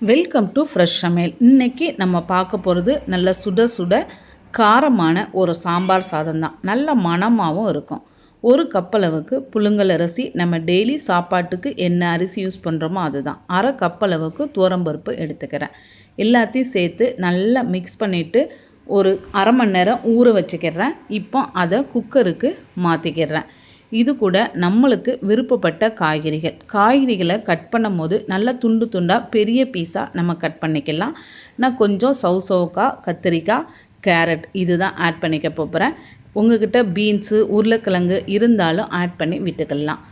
Welcome to fresh சமையல் இன்றைக்கி நம்ம பார்க்க போகிறது நல்ல சுட சுட காரமான ஒரு சாம்பார் சாதம் தான். நல்ல மணமாகவும் இருக்கும். ஒரு கப் அளவுக்கு புழுங்கல் அரிசி நம்ம டெய்லி சாப்பாட்டுக்கு என்ன அரிசி யூஸ் பண்ணுறோமோ அதுதான். அரை கப் அளவுக்கு துவரம்பருப்பு எடுத்துக்கிறேன். எல்லாத்தையும் சேர்த்து நல்லா மிக்ஸ் பண்ணிவிட்டு ஒரு அரை மணி நேரம் ஊற வச்சுக்கிறேன். இப்போ அதை குக்கருக்கு மாற்றிக்கிறேன் இது கூட நம்மளுக்கு விருப்பப்பட்ட காய்கறிகள். காய்கறிகளை கட் பண்ணும் போது நல்ல துண்டு துண்டாக பெரிய பீஸாக நம்ம கட் பண்ணிக்கலாம். நான் கொஞ்சம் சவு கத்திரிக்காய் கேரட் இதுதான் ஆட் பண்ணிக்க போகிறேன் உங்கள்கிட்ட பீன்ஸு உருளைக்கிழங்கு இருந்தாலும் ஆட் பண்ணி விட்டுக்கலாம்.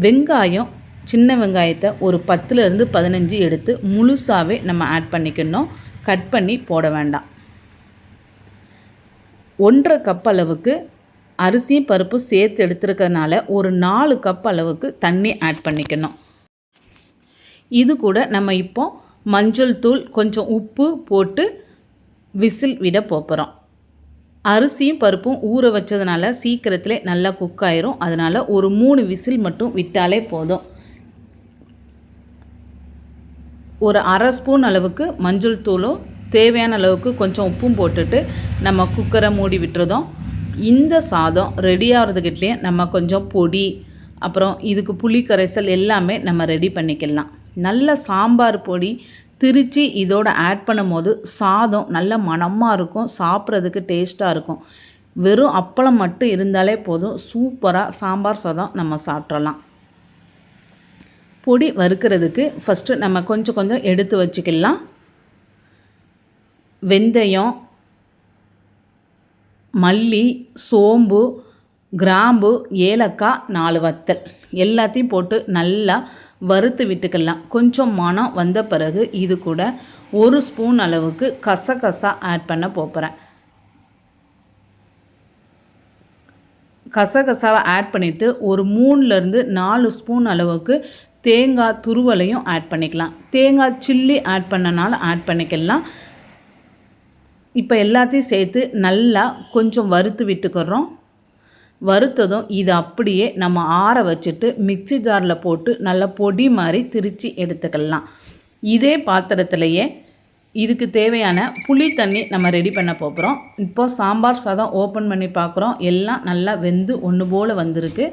வெங்காயம் சின்ன வெங்காயத்தை ஒரு பத்துலேருந்து பதினஞ்சு எடுத்து முழுசாகவே நம்ம ஆட் பண்ணிக்கணும். கட் பண்ணி போட வேண்டாம். ஒன்றரை கப் அளவுக்கு அரிசியும் பருப்பு சேர்த்து எடுத்துருக்கிறதுனால ஒரு நாலு கப் அளவுக்கு தண்ணி ஆட் பண்ணிக்கணும். இது கூட நம்ம இப்போ மஞ்சள் தூள் கொஞ்சம் உப்பு போட்டு விசில் விட போகிறோம் அரிசியும் பருப்பும் ஊற வச்சதுனால சீக்கிரத்திலே நல்லா குக் ஆயிரும். அதனால் ஒரு மூணு விசில் மட்டும் விட்டாலே போதும். ஒரு அரை ஸ்பூன் அளவுக்கு மஞ்சள் தூளும் தேவையான அளவுக்கு கொஞ்சம் உப்பும் போட்டுட்டு நம்ம குக்கரை மூடி விட்டுறதும். இந்த சாதம் ரெடி ஆகிறதுக்கிட்டே நம்ம கொஞ்சம் பொடி அப்புறம் இதுக்கு புளி கரைசல் எல்லாமே நம்ம ரெடி பண்ணிக்கலாம். நல்ல சாம்பார் பொடி திரித்து இதோட ஆட் பண்ணும்போது சாதம் நல்ல மணமாக இருக்கும் சாப்பிட்றதுக்கு டேஸ்ட்டாக இருக்கும். வெறும் அப்பளம் மட்டும் இருந்தாலே போதும் சூப்பராக சாம்பார் சாதம் நம்ம சாப்பிட்றலாம் பொடி வறுக்கிறதுக்கு ஃபஸ்ட்டு நம்ம கொஞ்சம் கொஞ்சம் எடுத்து வச்சுக்கலாம். வெந்தயம் மல்லி சோம்பு கிராம்பு ஏலக்காய் நாலு வத்தல். எல்லாத்தையும் போட்டு நல்லா வறுத்து விட்டுக்கலாம். கொஞ்சம் மனம் வந்த பிறகு இது கூட ஒரு ஸ்பூன் அளவுக்கு கசகசா ஆட் பண்ண போகிறேன் கசகசாவை ஆட் பண்ணிவிட்டு ஒரு மூணுலேருந்து நாலு ஸ்பூன் அளவுக்கு தேங்காய் துருவலையும் ஆட் பண்ணிக்கலாம். தேங்காய் சில்லி ஆட் பண்ணனால ஆட் பண்ணிக்கலாம். இப்போ எல்லாத்தையும் சேர்த்து நல்லா கொஞ்சம் வறுத்து விட்டுக்கிறோம். வறுத்ததும் இதை அப்படியே நம்ம ஆற வச்சுட்டு மிக்சி ஜாரில் போட்டு நல்லா பொடி மாதிரி திரித்து எடுத்துக்கலாம். இதே பாத்திரத்துலையே இதுக்கு தேவையான புளி தண்ணி நம்ம ரெடி பண்ண போகிறோம் இப்போ சாம்பார் சாதம் ஓப்பன் பண்ணி பார்க்குறோம் எல்லாம் நல்லா வெந்து ஒன்று போல் வந்திருக்கு.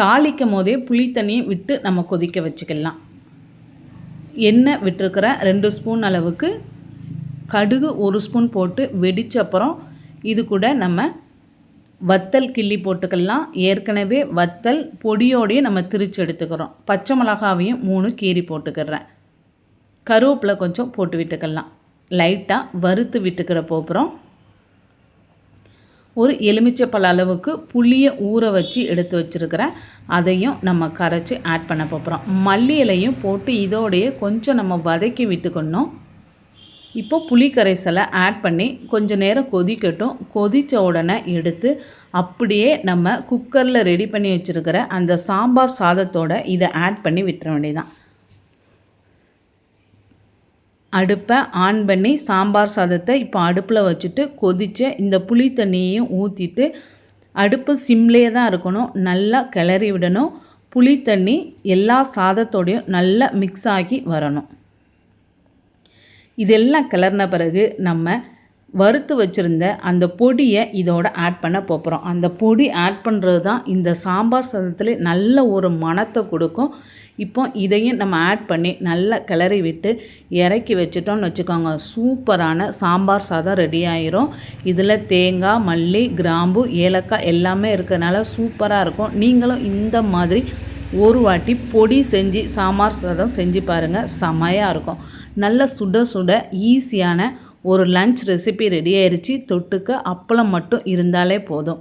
தாளிக்கும் போதே புளி தண்ணியை விட்டு நம்ம கொதிக்க வச்சுக்கலாம். எண்ணெய் விட்டுருக்கிற ரெண்டு ஸ்பூன் அளவுக்கு கடுகு ஒரு ஸ்பூன் போட்டு வெடித்த அப்புறம் இது கூட நம்ம வத்தல் கிள்ளி போட்டுக்கலாம். ஏற்கனவே வத்தல் பொடியோடையே நம்ம திரிச்சு எடுத்துக்கிறோம். பச்சை மிளகாவையும் மூணு கீரி போட்டுக்கிறேன். கருவேப்பிலை கொஞ்சம் போட்டு விட்டுக்கலாம். லைட்டாக வறுத்து விட்டுக்கிற போகிறோம் ஒரு எலுமிச்சப்பழ அளவுக்கு புளியை ஊற வச்சு எடுத்து வச்சுருக்கிறேன். அதையும் நம்ம கரைச்சி ஆட் பண்ண போகிறோம் மல்லி இலையும் போட்டு இதோடையே கொஞ்சம் நம்ம வதக்கி விட்டுக்கணும். இப்போ புளி கரைசலை ஆட் பண்ணி கொஞ்சம் நேரம் கொதிக்கட்டும். கொதித்த உடனே எடுத்து அப்படியே நம்ம குக்கரில் ரெடி பண்ணி வச்சுருக்கிற அந்த சாம்பார் சாதத்தோட இதை ஆட் பண்ணி விட்டுற வேண்டியதான் அடுப்பை ஆன் பண்ணி சாம்பார் சாதத்தை இப்போ அடுப்பில் வச்சுட்டு கொதித்த இந்த புளி தண்ணியையும் ஊற்றிட்டு அடுப்பு சிம்லேயே தான் இருக்கணும். நல்லா கிளறி விடணும். புளி தண்ணி எல்லா சாதத்தோடையும் நல்லா மிக்ஸ் ஆகி வரணும். இதெல்லாம் கிளறின பிறகு நம்ம வறுத்து வச்சுருந்த அந்த பொடியை இதோட ஆட் பண்ண போகிறோம் அந்த பொடி ஆட் பண்ணுறது தான் இந்த சாம்பார் சாதத்தில் நல்ல ஒரு மணத்தை கொடுக்கும். இப்போ இதையும் நம்ம ஆட் பண்ணி நல்லா கிளறி விட்டு இறக்கி வச்சிட்டோம்னு வச்சுக்கோங்க. சூப்பரான சாம்பார் சாதம் ரெடி ஆயிரும். இதில் தேங்காய் மல்லி கிராம்பு ஏலக்காய் எல்லாமே இருக்கிறதுனால சூப்பராக இருக்கும். நீங்களும் இந்த மாதிரி ஒரு வாட்டி பொடி செஞ்சு சாம்பார் சாதம் செஞ்சு பாருங்கள் செமையாக இருக்கும். நல்ல சுட சுட ஈஸியான ஒரு லஞ்ச் ரெசிபி ரெடி ஆயிடுச்சு தொட்டுக்க அப்பளம் மட்டும் இருந்தாலே போதும்.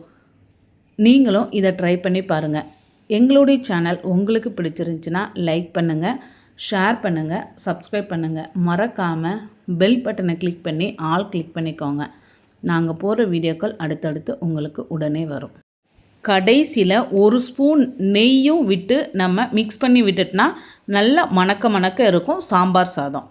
நீங்களும் இதை ட்ரை பண்ணி பாருங்கள் எங்களுடைய சேனல் உங்களுக்கு பிடிச்சிருந்துச்சின்னா லைக் பண்ணுங்கள் ஷேர் பண்ணுங்கள் சப்ஸ்கிரைப் பண்ணுங்கள் மறக்காமல் பெல் பட்டனை கிளிக் பண்ணி ஆல் கிளிக் பண்ணிக்கோங்க. நாங்கள் போகிற வீடியோக்கள் அடுத்தடுத்து உங்களுக்கு உடனே வரும். கடைசியில் ஒரு ஸ்பூன் நெய்யும் விட்டு நம்ம மிக்ஸ் பண்ணி விட்டுட்டோன்னா நல்லா மணக்க மணக்க இருக்கும் சாம்பார் சாதம்.